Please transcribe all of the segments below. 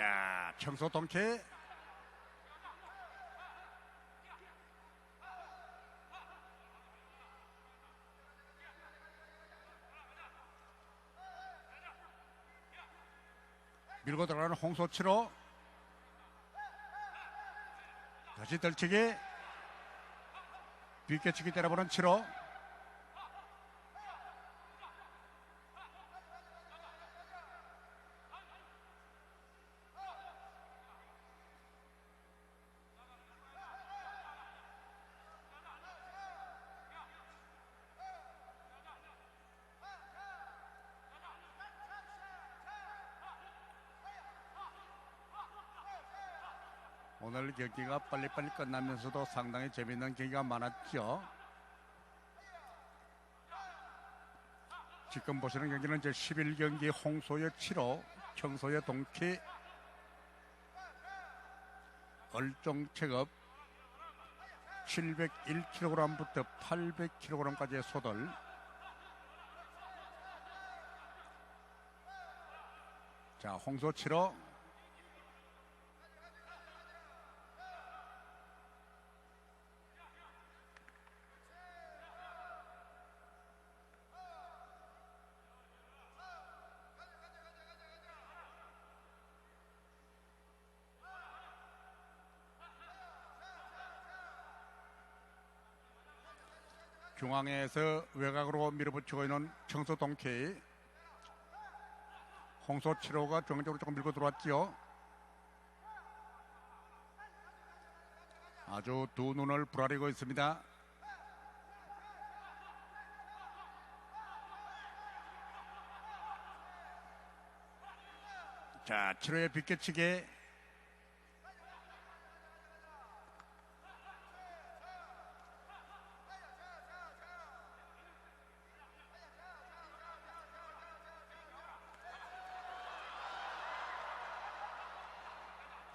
자, 청소 동체. 밀고 들어가는 홍소치로 다시 들치기. 빗겨치기 때려보는 치로 오늘 경기가 빨리빨리 끝나면서도 상당히 재밌는 경기가 많았죠. 지금 보시는 경기는 이제 11경기 홍소의 7호, 청소의 동키, 얼종 체급 701kg부터 800kg까지의 소들 자 홍소 7호 중앙에서 외곽으로 밀어붙이고 있는 청소 동케이 홍소 7호가 중앙쪽으로 조금 밀고 들어왔지요. 아주 두 눈을 부라리고 있습니다. 자, 7호의 빗겨치기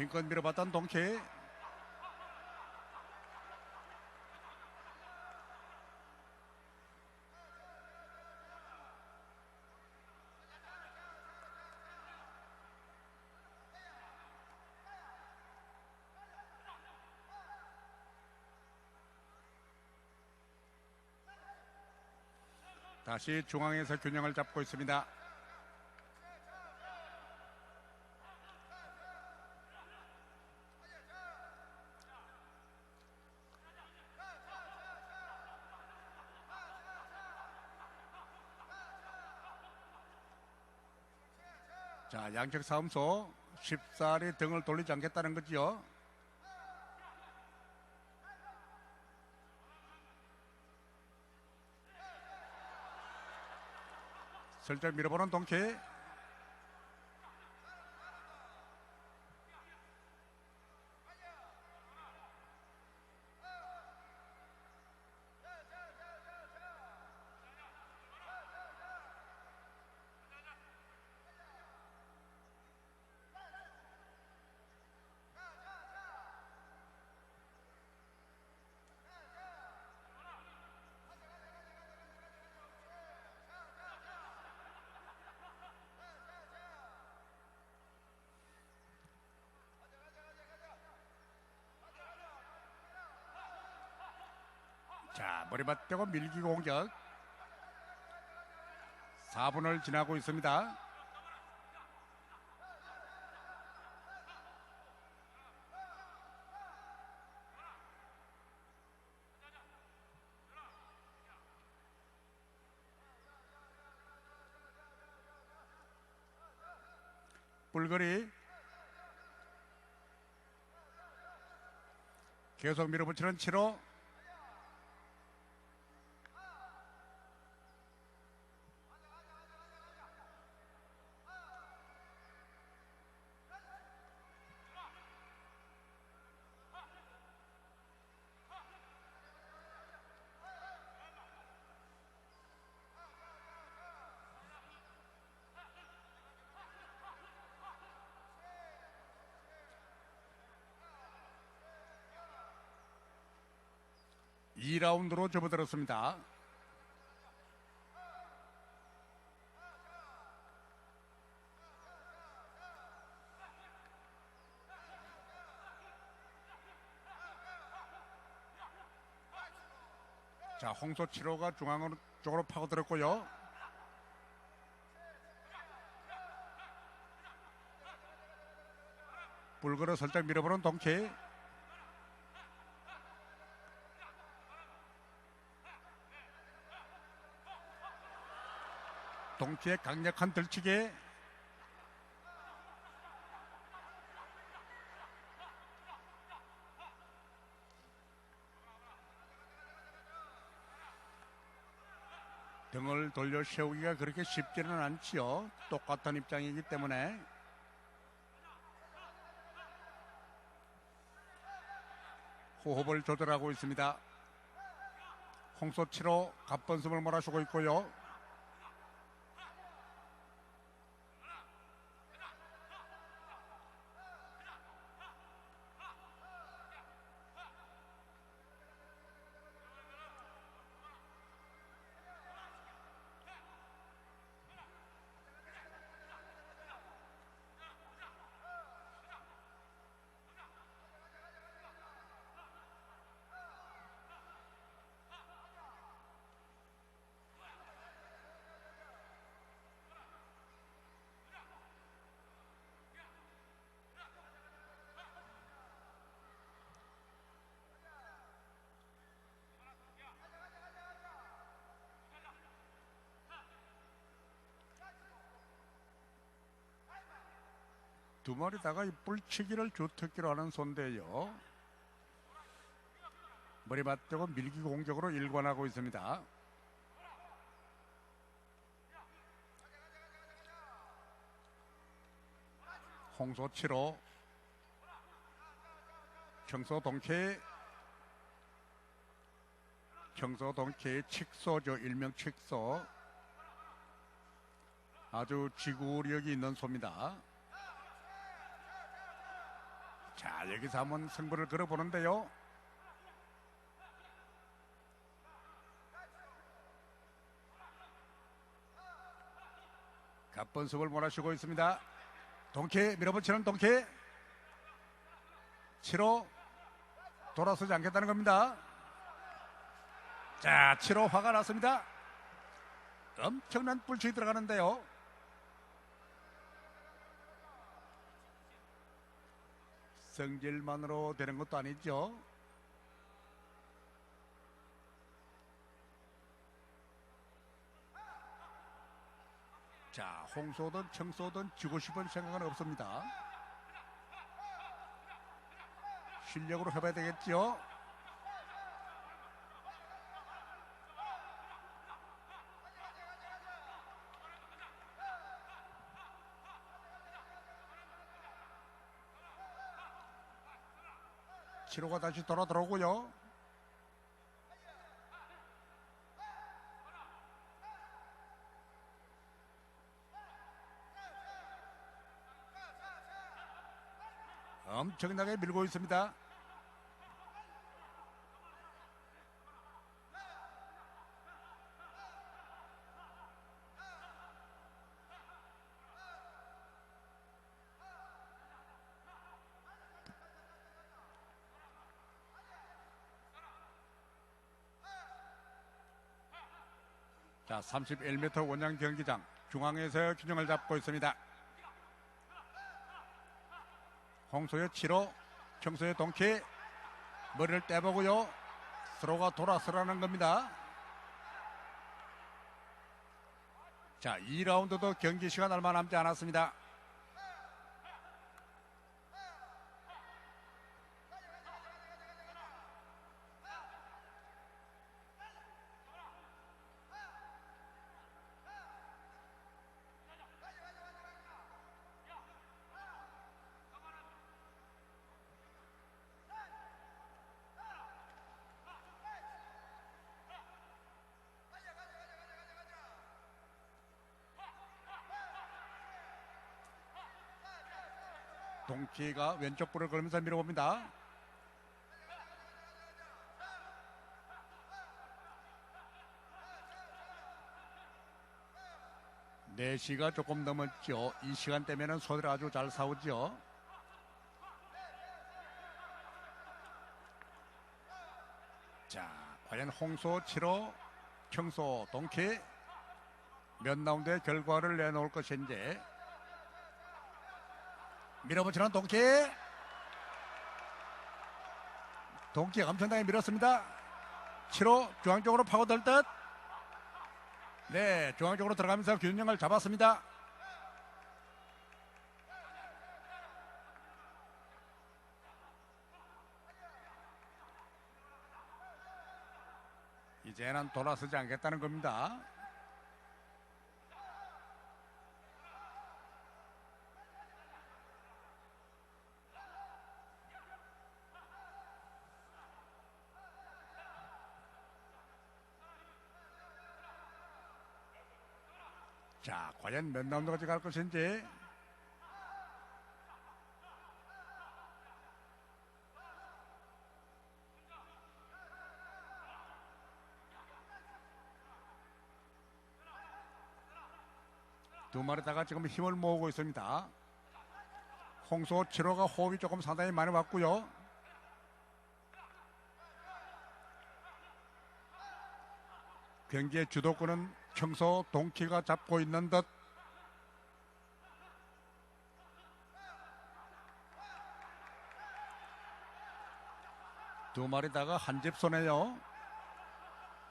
힘껏 밀어봤던 동키 다시 중앙에서 균형을 잡고 있습니다. 자, 양측 싸움소 쉽사리 등을 돌리지 않겠다는 거지요. 슬쩍 밀어보는 동키. 자, 머리맡 대고 밀기 공격. 4분을 지나고 있습니다. 뿔거리 계속 밀어붙이는 7호 2라운드로 접어들었습니다. 자, 홍소치로가 중앙으로 쪽으로 파고들었고요. 불그러 살짝 밀어보는 동키 동키의 강력한 들치기. 등을 돌려 세우기가 그렇게 쉽지는 않지요. 똑같은 입장이기 때문에. 호흡을 조절하고 있습니다. 홍소 7호 갑번숨을 몰아주고 있고요. 두 마리다가 이 뿔치기를 주특기로 하는 손대요. 머리 맞대고 밀기 공격으로 일관하고 있습니다. 홍소 7호 청소 동케 청소 동케 칙소죠 일명 칙소 아주 지구력이 있는 소입니다. 자 여기서 한번 승부를 걸어보는데요. 갑번습을 몰아쉬고 있습니다. 동케 밀어붙이는 동케 7호 돌아서지 않겠다는 겁니다. 자 7호 화가 났습니다. 엄청난 불치기 들어가는데요. 성질만으로 되는 것도 아니죠. 자, 홍소든 청소든 지고 싶은 생각은 없습니다. 실력으로 해봐야 되겠죠. 치료가 다시 돌아 들어오고요. 엄청나게 밀고 있습니다. 자, 31m 원양 경기장 중앙에서 균형을 잡고 있습니다. 홍소의 7호, 청소의 동키 머리를 떼보고요. 서로가 돌아서라는 겁니다. 자, 2라운드도 경기 시간 얼마 남지 않았습니다. 동키가 왼쪽 불을 걸면서 밀어봅니다. 네시가 조금 넘었죠. 이 시간 되면은 소들 아주 잘 싸우죠. 자, 과연 홍소 7호 청소 동키 몇 라운드의 결과를 내놓을 것인지 밀어붙이는 동키 동키 엄청나게 밀었습니다 7호 중앙 쪽으로 파고들 듯 네, 중앙 쪽으로 들어가면서 균형을 잡았습니다. 이제는 돌아서지 않겠다는 겁니다. 자, 과연 몇 라운드까지 갈 것인지. 두 마리 다가 지금 힘을 모으고 있습니다. 홍소 7호가 호흡이 조금 상당히 많이 왔고요. 경기의 주도권은 청소 동키가 잡고 있는 듯. 두 마리 다가 한 집 손에요.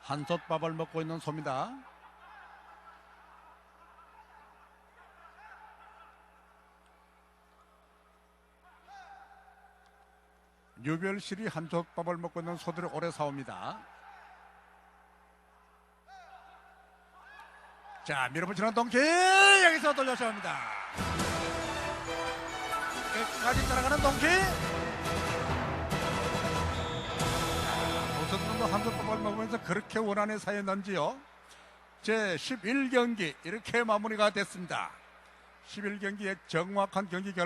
한솥밥을 먹고 있는 소입니다. 유별실이 한솥밥을 먹고 있는 소들이 오래 싸웁니다. 자, 밀어붙이는 동키 여기서 돌려줍니다. 끝까지 따라가는 동키. 무슨 놈도 한솥밥을 먹으면서 그렇게 원한의 사였는지요. 제 11경기 이렇게 마무리가 됐습니다. 11경기의 정확한 경기 결과